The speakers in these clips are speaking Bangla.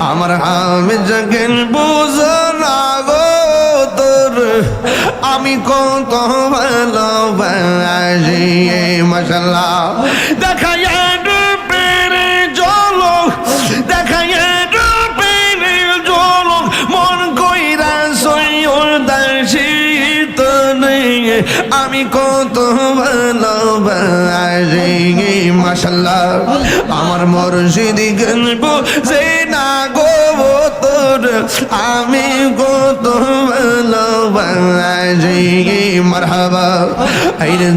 আমার আমি যখন বুঝলা গো তোর। আমি কত ভালোবাসি মশলা দেখা আমি কত ভালোবাসি মাসাল্লাহ আমার মরজিদি গল্প যে না গো তোর আমি কত ভালোবাসি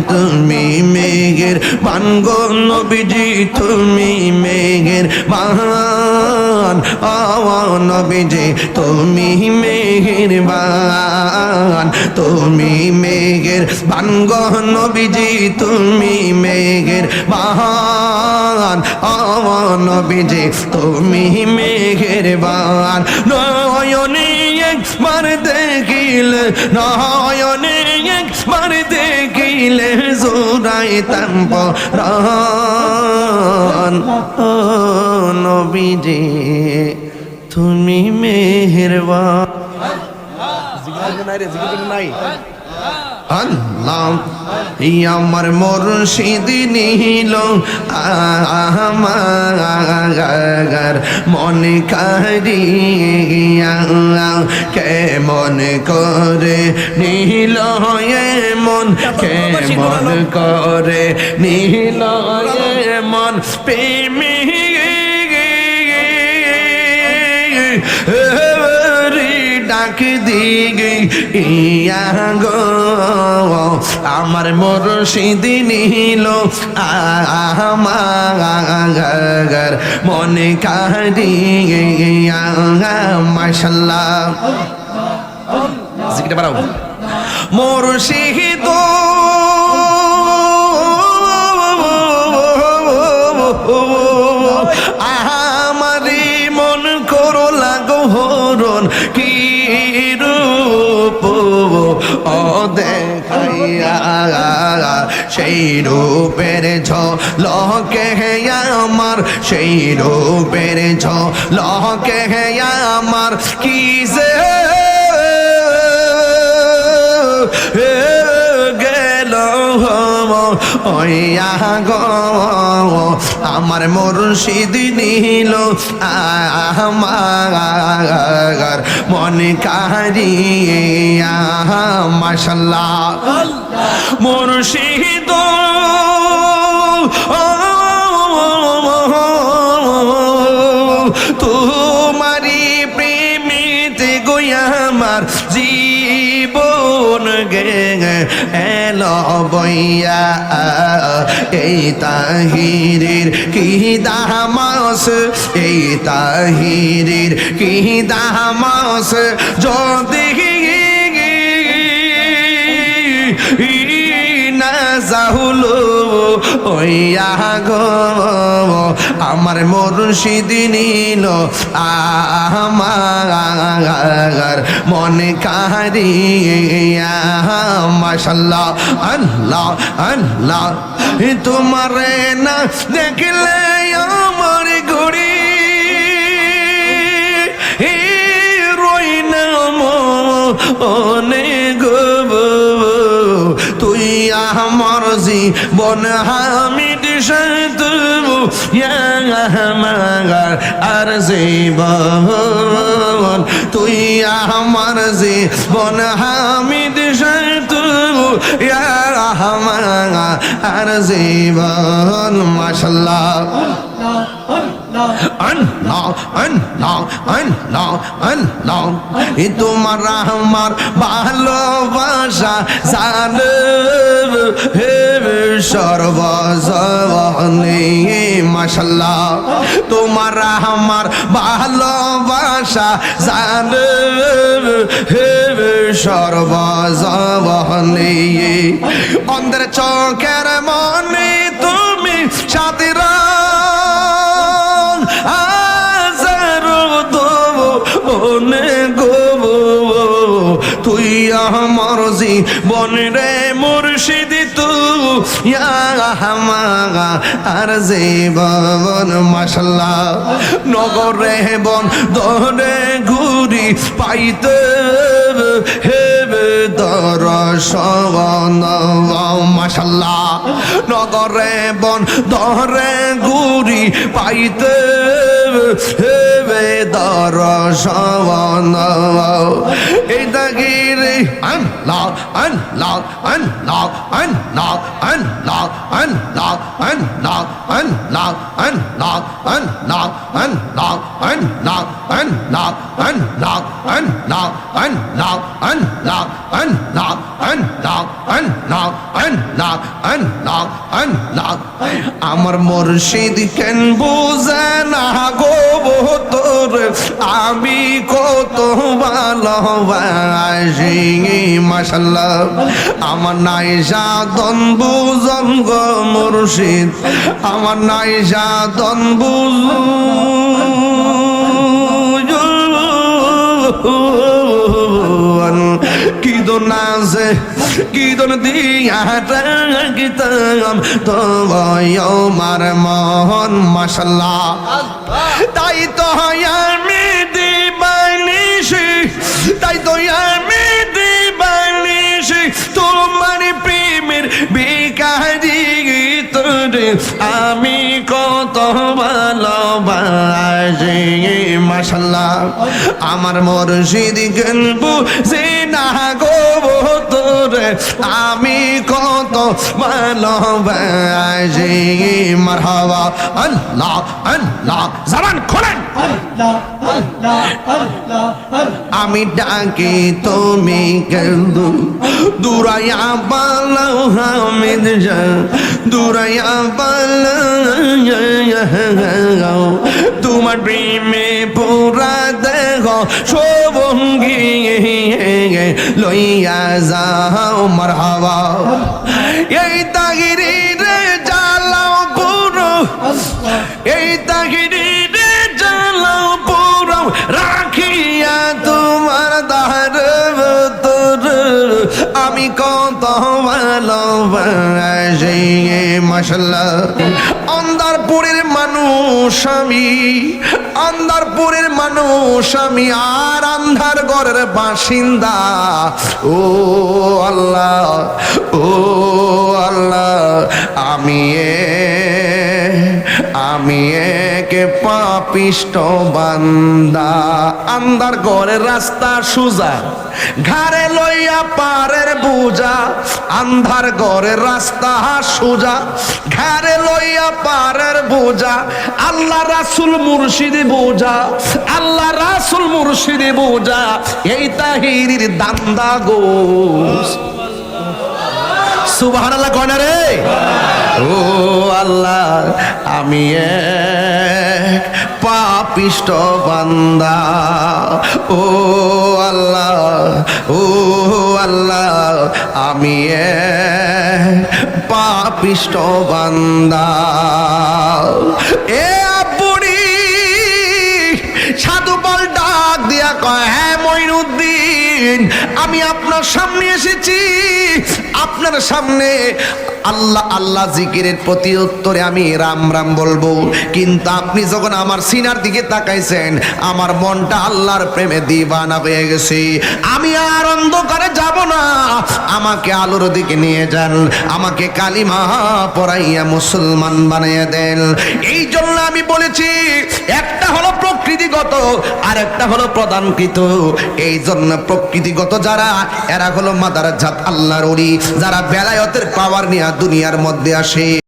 তুমি মেঘের বান গো নবীজি, তুমি মেঘের বান। ও নবীজি, তুমি মেঘের বান। তুমি মেঘের বান গো নবীজি, তুমি মেঘের বান। ও নবীজি, তুমি মেঘের বান। নয়নে একবার দেখিলে, নয়নে একবার দেখিলে জোড়াইতাম পরাণ ও নবীজি তুমি মেহেরবান। আল্লাহ আমার মুর্শিদ নিল আমার মনে কারিয়া কেমন করে নীল মন কেমন করে নীল মন প্রেমী ডাক দিগে ইয়া গো। আমার মুর্শিদ নিল আমার মনে কারিয়া মাশাল্লাহ। জিকিরটা বাড়াও। মুর্শিদ দেখাইয়া সেই রূপের ছ লকে আমার সেই রূপের ছ লকে আমার কি যে ওইয়া গো আমার মুর্শিদ নিল আমার মনে কারিয়া মাশাল্লাহ। মুর্শিদ বইয়া এই তাহিরের কি দামাস? এই তাহিরের কি দামাস? যদি ওইয়া গো, আমার মুর্শিদ নিল, আমার মনে কারিয়া মাশাল্লাহ, আল্লাহ আল্লাহ, তোমার না দেখলে আমার ঘড়ি রই অনেক তুই আমার জীবন হামিদ সাধু আমার আর জীবন। তুই আমার জীবন হামিদ সাধু আমার আর জীবন। এ তোমার আমার ভালোবাসা জান। সর্বসবানি মাসাল্লাহ তোমার আমার ভালোবাসা জান। হে সর্বসবানি অন্ধের চোখের মনে তুমি সাথীরা তুই আমার জীবন রে আর যে বন মশলা নগরে বন ধরে ঘুরি পাইতে হেবে দর্শন মশলা নগরে বন দরে ঘুরি পাইতে হেবে দর্শন এই দাগিরে আল্লাহ আল্লাহ আল্লাহ আল্লাহ আল্লাহ আল্লাহ আল্লাহ আল্লাহ আল্লাহ আল্লাহ আল্লাহ আল্লাহ আল্লাহ আল্লাহ আল্লাহ আল্লাহ আল্লাহ আল্লাহ আল্লাহ আল্লাহ আল্লাহ আল্লাহ আল্লাহ আমার মুর্শিদ কেন বুঝে না গো তোর? আমি কত ভালোবাসি মাসাল্লাহ আমার নাই সাধন বুঝন গো মুর্শিদ। আমার নাই সাধন বুঝ কি দোন আছে কি দোন তো মার মোহন মাসাল্লাহ তাই তো আমি তাই তো আমি তোমার প্রেমের বেকারি তোরে আমি কত ভালোবাসি মাসাল্লাহ আমার মুর্শিদ গেলবু সে না গো তোরে আমি কত ভালোবাসি। মারহাবা, আল্লাহ আল্লাহ জবান খোলেন। আমি ডাকি, তুমি কেন্দু দুরাইয়া হামিদ যা দুরাইয়া বালাও তোমার প্রেমে পুরা দেহ শোভঙ্গি লইয়া যাও, মারহাবা। এই তাগিরি রে জ্বালাও পুরো। এই তাগিরি রে জ্বালাও পুরো। রাখিয়া তোমার দার তোর আমি কত ভালোবাসি মাসাল্লাহ অন্দারপুরের মানুষ আমি অন্দারপুরের মানুষ আমি, আর আন্ধার ঘরের বাসিন্দা। ও আল্লাহ ও আল্লাহ, আমি আমি এক পাপিষ্ট বান্দা। আন্দার ঘরের রাস্তা সুজা, ঘাড়ে লইয়া পারের বুজা আন্ধার ঘরের রাস্তা সুজা, ঘরে লইয়া পারের বোঝা, আল্লাহ রাসুল মুর্শিদি বোঝা, আল্লাহ রাসুল মুর্শিদি বোঝা, এই তাহিরির দান্দা গোস। সুবাহান রে? ও আল্লাহ, আমি পাপিষ্ট বান্দা। ও আল্লাহ ও আল্লাহ, আমি এক পাপিষ্ট বান্দা। এ আপুরি সাধু বল ডাক দিয়া কয় হ্যাঁ মইনুদ্দিন, আমি আপনার সামনে এসেছি। আপনার সামনে আল্লাহ আল্লাহ জিকিরের প্রতি উত্তরে আমি রাম রাম বলব। কিন্তু আপনি যখন আমার সিনার দিকে তাকাইছেন, আমার মনটা আল্লাহর প্রেমে দিবানা হয়ে গেছে। আমি আর অন্ধকারে যাব না। আমাকে আলোর দিকে নিয়ে যান। আমাকে কালিমা পড়াইয়া মুসলমান বানিয়ে দেন। এই জন্য আমি বলেছি, একটা হলো প্রকৃতিগত আর একটা হলো প্রদানকৃত এই জন্য প্রকৃতিগত যারা, এরা হলো মাদার জাত আল্লাহর যারা বেলায়তের পাওয়ার নিয়ে দুনিয়ার মধ্যে আসে।